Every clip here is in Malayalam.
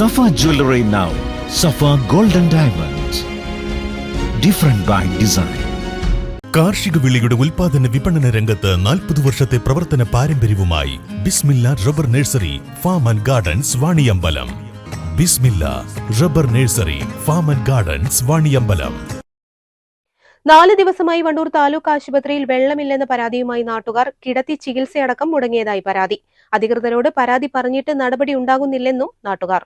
Safa Jewelry now Safa golden diamonds Different by design കാർഷിക വിളിയുടെ ഉൽപാദന വിപണന രംഗത്ത് നാൽപ്പത് വർഷത്തെ പ്രവർത്തന പാരമ്പര്യവുമായി Bismilla rubber nursery farm and gardens Vaniyambalam. Bismilla rubber nursery farm and gardens Vaniyambalam. നാല് ദിവസമായി വണ്ടൂർ താലൂക്ക് ആശുപത്രിയിൽ വെള്ളമില്ലെന്ന പരാതിയുമായി നാട്ടുകാർ കിടത്തി ചികിത്സയടക്കം മുടങ്ങിയതായി പരാതി. അധികൃതരോട് പരാതി പറഞ്ഞിട്ട് നടപടി ഉണ്ടാകുന്നില്ലെന്നും നാട്ടുകാർ.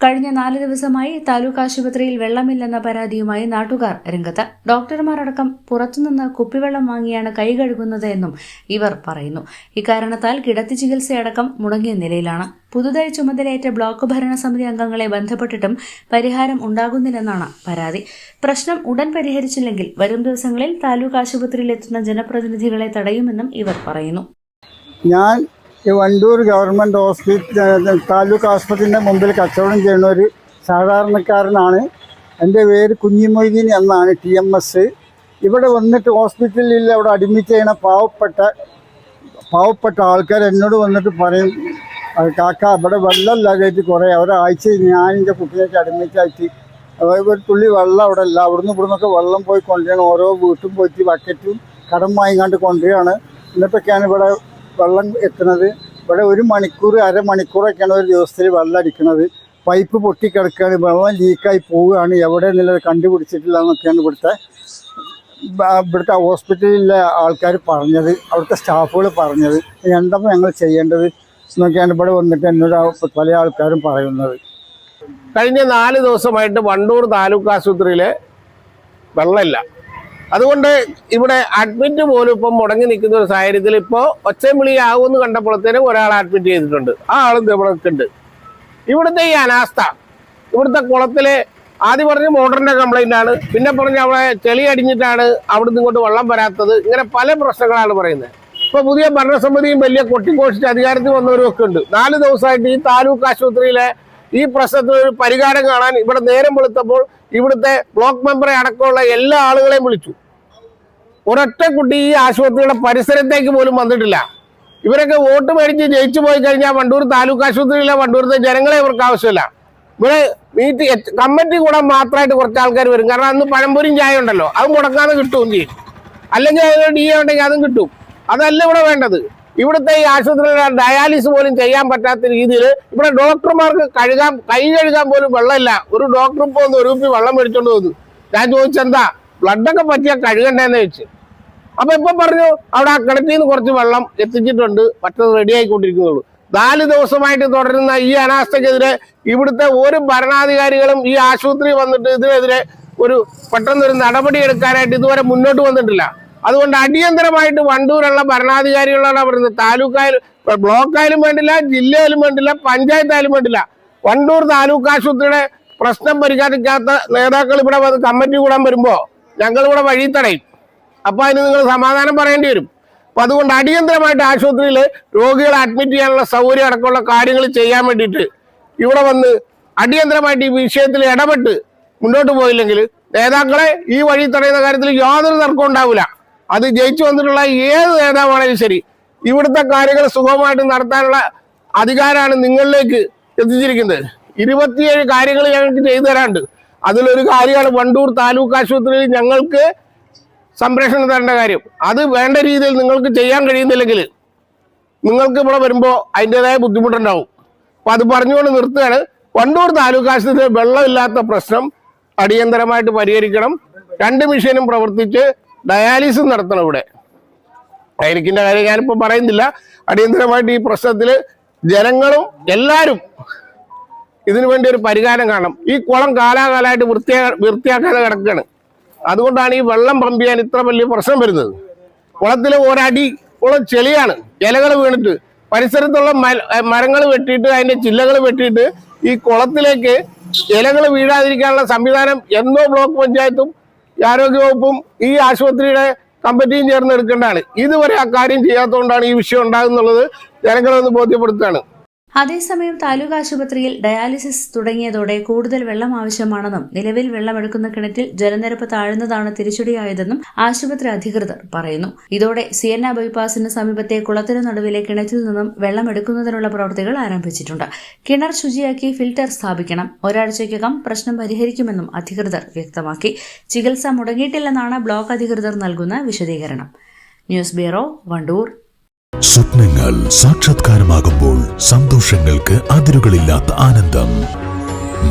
കഴിഞ്ഞ നാല് ദിവസമായി താലൂക്ക് ആശുപത്രിയിൽ വെള്ളമില്ലെന്ന പരാതിയുമായി നാട്ടുകാർ രംഗത്ത്. ഡോക്ടർമാരടക്കം പുറത്തുനിന്ന് കുപ്പിവെള്ളം വാങ്ങിയാണ് കൈ കഴുകുന്നത് എന്നും ഇവർ പറയുന്നു. ഇക്കാരണത്താൽ കിടത്തി ചികിത്സയടക്കം മുടങ്ങിയ നിലയിലാണ്. പുതുതായി ചുമതലയേറ്റ ബ്ലോക്ക് ഭരണസമിതി അംഗങ്ങളെ ബന്ധപ്പെട്ടിട്ടും പരിഹാരം ഉണ്ടാകുന്നില്ലെന്നാണ് പരാതി. പ്രശ്നം ഉടൻ പരിഹരിച്ചില്ലെങ്കിൽ വരും ദിവസങ്ങളിൽ താലൂക്ക് ആശുപത്രിയിൽ എത്തുന്ന ജനപ്രതിനിധികളെ തടയുമെന്നും ഇവർ പറയുന്നു. ഞാൻ ഈ വണ്ടൂർ ഗവൺമെന്റ് ഹോസ്പിറ്റൽ താലൂക്ക് ആശുപത്രിന്റെ മുമ്പിൽ കച്ചവടം ചെയ്യുന്ന ഒരു സാധാരണക്കാരനാണ്. എന്റെ പേര് കുഞ്ഞിമൊയ്തീൻ എന്നാണ് ടി എം എസ്. ഇവിടെ വന്നിട്ട് ഹോസ്പിറ്റലിൽ അവിടെ അഡ്മിറ്റ് ചെയ്യണ പാവപ്പെട്ട പാവപ്പെട്ട ആൾക്കാർ എന്നോട് വന്നിട്ട് പറയും "അത് കാക്ക ഇവിടെ വെള്ളമില്ലാതായിട്ട് കുറേ ഒരാഴ്ച ഞാൻ എന്റെ കുട്ടിയേക്ക് അഡ്മിറ്റ് ആയിട്ട് അതായത് ഒരു തുള്ളി വെള്ളം അവിടെ ഇല്ല. അവിടുന്ന് ഇവിടുന്നൊക്കെ വെള്ളം പോയി കൊണ്ടുവരണം ഓരോ വീട്ടും പോയിട്ട് ബക്കറ്റും കടം വാങ്ങിക്കാണ്ട് കൊണ്ടുവരികയാണ്. എന്നിട്ടൊക്കെയാണ് ഇവിടെ വെള്ളം എത്തുന്നത്. ഇവിടെ ഒരു മണിക്കൂർ അരമണിക്കൂറൊക്കെയാണ് ഒരു ദിവസത്തിൽ വെള്ളം അടിക്കുന്നത്. പൈപ്പ് പൊട്ടിക്കിടക്കുകയാണ് വെള്ളം ലീക്കായി പോവുകയാണ്. എവിടെ എന്നുള്ളത് കണ്ടുപിടിച്ചിട്ടില്ല എന്നൊക്കെയാണ് ഇവിടുത്തെ ഇവിടുത്തെ ഹോസ്പിറ്റലിലെ ആൾക്കാർ പറഞ്ഞത്. അവിടുത്തെ സ്റ്റാഫുകൾ പറഞ്ഞത്. എന്താ ഞങ്ങൾ ചെയ്യേണ്ടത് എന്നൊക്കെയാണ് ഇവിടെ വന്നിട്ട് എന്നോട് പല ആൾക്കാരും പറയുന്നത്. കഴിഞ്ഞ നാല് ദിവസമായിട്ട് വണ്ടൂർ താലൂക്ക് ആശുപത്രിയിൽ വെള്ളമില്ല. അതുകൊണ്ട് ഇവിടെ അഡ്മിറ്റ് പോലും ഇപ്പം മുടങ്ങി നിൽക്കുന്ന ഒരു സാഹചര്യത്തിൽ ഇപ്പോൾ ഒച്ചയും വിളി ആകുമെന്ന് കണ്ടപ്പോഴത്തേനും ഒരാൾ അഡ്മിറ്റ് ചെയ്തിട്ടുണ്ട്. ആ ആളും ഇവിടെ ഉണ്ട് ഇവിടുത്തെ ഈ അനാസ്ഥ ഇവിടുത്തെ കുളത്തിലെ ആദ്യം പറഞ്ഞ് മോട്ടറിന്റെ കംപ്ലൈന്റ് ആണ് പിന്നെ പറഞ്ഞ് അവിടെ ചെളി അടിഞ്ഞിട്ടാണ് അവിടുന്ന് ഇങ്ങോട്ട് വെള്ളം വരാത്തത് ഇങ്ങനെ പല പ്രശ്നങ്ങളാണ് പറയുന്നത്. ഇപ്പൊ പുതിയ ഭരണസമിതിയും വലിയ കൊട്ടിക്കോഷിച്ച് അധികാരത്തിൽ വന്നവരും ഒക്കെ ഉണ്ട്. നാല് ദിവസമായിട്ട് ഈ താലൂക്ക് ആശുപത്രിയിലെ ഈ പ്രശ്നത്തിന് ഒരു പരിഹാരം കാണാൻ ഇവിടെ നേരം വെളുത്തപ്പോൾ ഇവിടുത്തെ ബ്ലോക്ക് മെമ്പറെ അടക്കമുള്ള എല്ലാ ആളുകളെയും വിളിച്ചു. ഒരൊറ്റ കുട്ടി ഈ ആശുപത്രിയുടെ പരിസരത്തേക്ക് പോലും വന്നിട്ടില്ല. ഇവരൊക്കെ വോട്ട് മേടിച്ച് ജയിച്ചു പോയി കഴിഞ്ഞാൽ വണ്ടൂർ താലൂക്ക് ആശുപത്രിയിലെ വണ്ടൂരിലെ ജനങ്ങളെ ഇവർക്ക് ആവശ്യമില്ല. ഇവിടെ മീറ്റ് കമ്മിറ്റി കൂടാൻ മാത്രമായിട്ട് കുറച്ച് ആൾക്കാർ വരും. കാരണം അന്ന് പഴംപൊരിയും ചായ ഉണ്ടല്ലോ. അത് മുടക്കാതെ കിട്ടുകയും ചെയ്യും. അല്ലെങ്കിൽ അതിന് ഡി ഉണ്ടെങ്കിൽ അതും കിട്ടും. അതല്ല ഇവിടെ വേണ്ടത്. ഇവിടുത്തെ ഈ ആശുപത്രിയിലെ ഡയാലിസിസ് പോലും ചെയ്യാൻ പറ്റാത്ത രീതിയിൽ ഇവിടെ ഡോക്ടർമാർക്ക് കഴുകാൻ കൈ കഴുകാൻ പോലും വെള്ളമില്ല. ഒരു ഡോക്ടർ ഒന്ന് ഒരു വെള്ളം മേടിച്ചോണ്ട് വന്നു. ഞാൻ ചോദിച്ചെന്താ? ബ്ലഡൊക്കെ പറ്റിയാൽ കഴുകണ്ടെന്ന് വെച്ച് അപ്പൊ ഇപ്പൊ പറഞ്ഞു അവിടെ ആ കിണറ്റിൽ നിന്ന് കുറച്ച് വെള്ളം എത്തിച്ചിട്ടുണ്ട്. മറ്റത് റെഡി ആയിക്കൊണ്ടിരിക്കുന്നുള്ളൂ. നാല് ദിവസമായിട്ട് തുടരുന്ന ഈ അനാസ്ഥക്കെതിരെ ഇവിടുത്തെ ഒരു ഭരണാധികാരികളും ഈ ആശുപത്രി വന്നിട്ട് ഇതിനെതിരെ ഒരു പെട്ടെന്നൊരു നടപടി എടുക്കാനായിട്ട് ഇതുവരെ മുന്നോട്ട് വന്നിട്ടില്ല. അതുകൊണ്ട് അടിയന്തരമായിട്ട് വണ്ടൂരുള്ള ഭരണാധികാരികളാണ് പറയുന്നത് താലൂക്കായാലും ബ്ലോക്കായാലും വേണ്ടില്ല ജില്ലയിലും വേണ്ടില്ല പഞ്ചായത്തായാലും വേണ്ടില്ല. വണ്ടൂർ താലൂക്ക് ആശുപത്രിയുടെ പ്രശ്നം പരിഹരിക്കാത്ത നേതാക്കൾ ഇവിടെ വന്ന് കമ്മിറ്റി കൂടാൻ വരുമ്പോ ഞങ്ങൾ ഇവിടെ വഴി തടയും. അപ്പൊ അതിന് നിങ്ങൾ സമാധാനം പറയേണ്ടി വരും. അപ്പൊ അതുകൊണ്ട് അടിയന്തരമായിട്ട് ആശുപത്രിയിൽ രോഗികളെ അഡ്മിറ്റ് ചെയ്യാനുള്ള സൗകര്യം അടക്കമുള്ള കാര്യങ്ങൾ ചെയ്യാൻ വേണ്ടിയിട്ട് ഇവിടെ വന്ന് അടിയന്തരമായിട്ട് ഈ വിഷയത്തിൽ ഇടപെട്ട് മുന്നോട്ട് പോയില്ലെങ്കിൽ നേതാക്കളെ ഈ വഴി തടയുന്ന കാര്യത്തിൽ യാതൊരു തർക്കവും ഉണ്ടാവില്ല. അത് ജയിച്ചു വന്നിട്ടുള്ള ഏത് നേതാവാണെങ്കിലും ശരി. ഇവിടുത്തെ കാര്യങ്ങൾ സുഗമമായിട്ട് നടത്താനുള്ള അധികാരമാണ് നിങ്ങളിലേക്ക് എത്തിച്ചിരിക്കുന്നത്. ഇരുപത്തിയേഴ് കാര്യങ്ങൾ ഞങ്ങൾക്ക് ചെയ്തു തരാണ്ട് അതിലൊരു കാര്യമാണ് വണ്ടൂർ താലൂക്ക് ആശുപത്രിയിൽ ഞങ്ങൾക്ക് സംരക്ഷണം തരേണ്ട കാര്യം. അത് വേണ്ട രീതിയിൽ നിങ്ങൾക്ക് ചെയ്യാൻ കഴിയുന്നില്ലെങ്കിൽ നിങ്ങൾക്ക് ഇവിടെ വരുമ്പോൾ അതിന്റെതായ ബുദ്ധിമുട്ടുണ്ടാവും. അപ്പൊ അത് പറഞ്ഞുകൊണ്ട് നിർത്തുകയാണ്. വണ്ടൂർ താലൂക്ക് ആശുപത്രിയിൽ വെള്ളമില്ലാത്ത പ്രശ്നം അടിയന്തരമായിട്ട് പരിഹരിക്കണം. രണ്ട് മെഷീനും പ്രവർത്തിച്ച് ഡയാലിസിസ് നടത്തണം ഇവിടെ. ഡയലിക്കിന്റെ കാര്യം ഞാനിപ്പോൾ പറയുന്നില്ല. അടിയന്തരമായിട്ട് ഈ പ്രശ്നത്തിൽ ജനങ്ങളും എല്ലാവരും ഇതിനു വേണ്ടി ഒരു പരിഹാരം കാണണം. ഈ കുളം കാലാകാലമായിട്ട് വൃത്തിയാ വൃത്തിയാക്കാതെ കിടക്കുകയാണ്. അതുകൊണ്ടാണ് ഈ വെള്ളം പമ്പ് ചെയ്യാൻ ഇത്ര വലിയ പ്രശ്നം വരുന്നത്. കുളത്തിൽ ഒരടി കുളം ചെളിയാണ്. ഇലകൾ വീണിട്ട് പരിസരത്തുള്ള മരങ്ങൾ വെട്ടിയിട്ട് അതിന്റെ ചില്ലകൾ വെട്ടിയിട്ട് ഈ കുളത്തിലേക്ക് ഇലകൾ വീഴാതിരിക്കാനുള്ള സംവിധാനം എന്നോ ബ്ലോക്ക് പഞ്ചായത്തും ആരോഗ്യ ആരോഗ്യവകുപ്പും ഈ ആശുപത്രിയുടെ കമ്മിറ്റിയും ചേർന്ന് എടുക്കേണ്ടതാണ്. ഇതുവരെ ആ കാര്യം ചെയ്യാത്തതുകൊണ്ടാണ് ഈ വിഷയം ഉണ്ടാകുന്നുള്ളത് ജനങ്ങളെ ഒന്ന് ബോധ്യപ്പെടുത്തുകയാണ്. അതേസമയം താലൂക്ക് ആശുപത്രിയിൽ ഡയാലിസിസ് തുടങ്ങിയതോടെ കൂടുതൽ വെള്ളം ആവശ്യമാണെന്നും നിലവിൽ വെള്ളമെടുക്കുന്ന കിണറ്റിൽ ജലനിരപ്പ് താഴ്ന്നതാണ് തിരിച്ചടിയായതെന്നും ആശുപത്രി അധികൃതർ പറയുന്നു. ഇതോടെ സിയന്ന ബൈപ്പാസിന് സമീപത്തെ കുളത്തിനു നടുവിലെ കിണറ്റിൽ നിന്നും വെള്ളമെടുക്കുന്നതിനുള്ള പ്രവൃത്തികൾ ആരംഭിച്ചിട്ടുണ്ട്. കിണർ ശുചിയാക്കി ഫിൽട്ടർ സ്ഥാപിക്കണം. ഒരാഴ്ചയ്ക്കകം പ്രശ്നം പരിഹരിക്കുമെന്നും അധികൃതർ വ്യക്തമാക്കി. ചികിത്സ മുടങ്ങിയിട്ടില്ലെന്നാണ് ബ്ലോക്ക് അധികൃതർ നൽകുന്ന വിശദീകരണം. News bureau Wandoor. സ്വപ്നങ്ങൾ സാക്ഷാത്കാരമാകുമ്പോൾ സന്തോഷങ്ങൾക്ക് അതിരുകളില്ലാത്ത ആനന്ദം.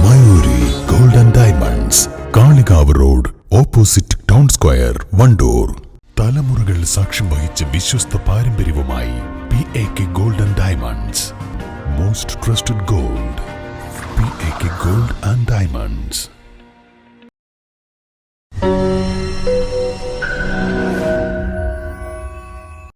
Mayuri golden diamonds Kalikavu road opposite town square Wandoor. തലമുറകൾ സാക്ഷ്യം വഹിച്ച വിശ്വസ്ത പാരമ്പര്യവുമായി P A K golden diamonds most trusted gold P A K gold and diamonds